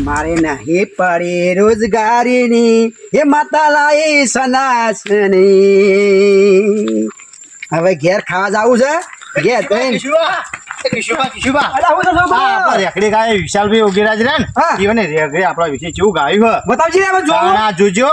મારે નહીં પડે રોજગારીની. એ માતા લાઈ સનાસની. હવે ઘેર ખાવા જાવું છે? ઘેર વિશાલભાઈ ઓગેરાજ રે ને. હા. રેકડી આપણા વિશે કેવું ગાયું હ. બતાવજી જોજો.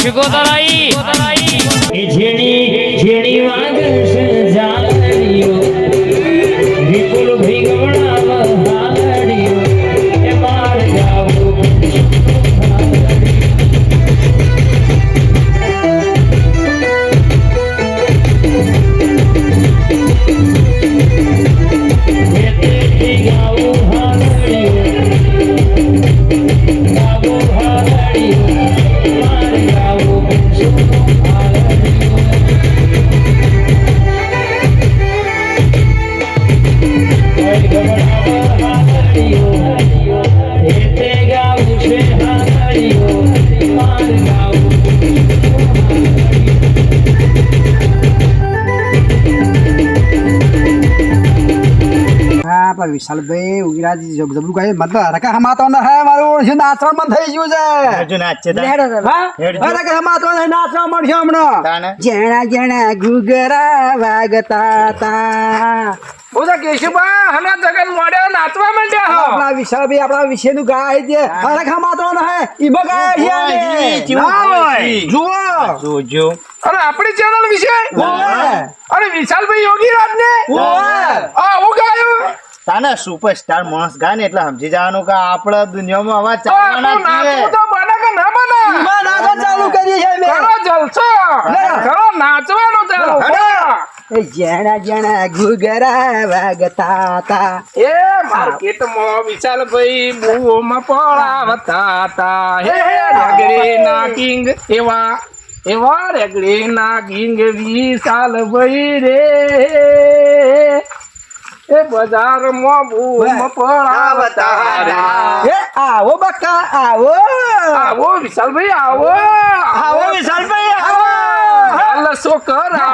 આઈ શિકોતરાઈ એ ઝેણી છે પણ વિશાલભાઈ ઉગીરાજી જબ- જબરું કહે મતલબ હરકા હમાતો ન હે મારું શું નાચવા મન થઈ ગયું છે જોજો નાચ છે. હા? હરકા હમાતો ન નાચવા મળશે હમણાં. જેણા જેણા ઘૂઘરા વાગતા તા બોલો કેશુબા હના જગન મોડે નાચવા માંડ્યા હો. આપણા વિશાલભાઈ આપણા વિશેનું ગાય છે હરકા હમાતો ન હે. ઈમાં ગાય છે. ઓય, અમે. ઈ કેવું ના હોય. જુઓ. જોજો. અને આપણી ચેનલ વિશે? ઓય. અરે વિશાલભાઈ યોગીરાજ ને? આ હું ગાયું? તાના સુપરસ્ટાર માણસ ગાય ને એટલે સમજી જવાનું કે આપણા દુનિયામાં આવા તો આપણું તો બને કે ના બને? ઈમાં ચાલુ કરીએ છીએ અમે. કરો જલસો. કરો નાચવાનું ચાલુ. જેણા જેણા ઘુગરા વાગતા તા એ માર્કેટમાં વિશાલ ભાઈ બૂમ પડાવતા હતા હે રેગડી ના કિંગ એવા એવા રેગડી ના કિંગ વિશાલભાઈ રે. એ બજારમાં બુઓમાં પડાવતા હતા. હે આવો બકા આવો. આવો વિશાલભાઈ આવો. આવો વિશાલભાઈ આવો. હાલ શું આવો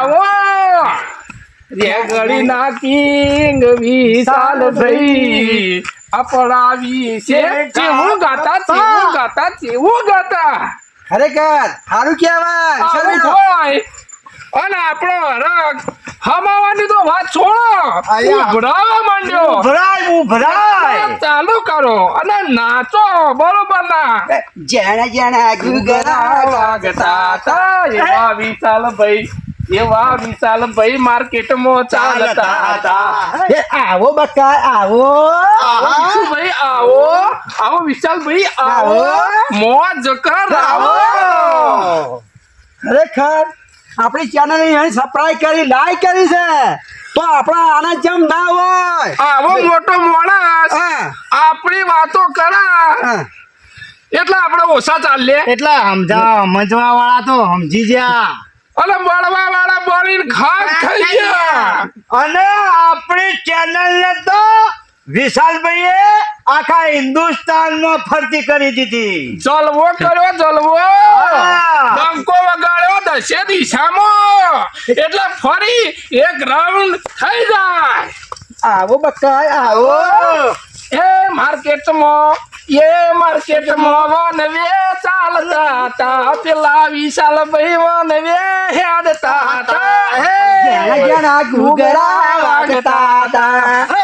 રેગડી ના કિંગ થઈ. અપડાવી છે. જેવું ગાતા તેવું ગાતા તેવું ગાતા. ખરેખર સારું કહેવાય. હોય અને આપણો હરક હમાવાની તો વાત છોડો. ઉભરાવા માંડ્યો. ભરાય ઉભરાય. ચાલુ કરો. અને નાચો બરોબર ના. જેણે જેણે ગુગરા વાગતા તા એવા વિશાલભાઈ. એવા વિશાલભાઈ માર્કેટમાં ચાલતા હતા. એ આવો બકા આવો. ભાઈ આવો. આવો વિશાલભાઈ આવો. આવો. મોજ કર આવો. ખરેખર આપણી ચેનલ સબસ્ક્રાઇબ કરી લાઈક કરી છે. તો આપણા આનંદ જેમ ના હોય. આવો મોટો માણસ. આપણી વાતો કરા. એટલા આપણે ઓછા ચાલીએ. એટલે સમજા સમજવા વાળા તો સમજી ગયા. અને મળવા વાળા બળીને ખાસ થઈ ગયા. અને આપણી ચેનલ ને તો વિશાલભાઈએ આખા હિન્દુસ્તાનમાં ફરતી કરી દીધી. જલવો કર્યો જલવો. ડંકો વગાડ્યો દશે દિશામાં. એટલે ફરી એક રાઉન્ડ થઈ જાય. આવો બકાય આવો. એ માર્કેટમાં એ માર્કેટમાં વનવે ચાલતા હતા. પેલા વિશાલ ભાઈ વનવે હેડતા હે. જેણા જેણા ઘૂઘરા વાગતા હતા.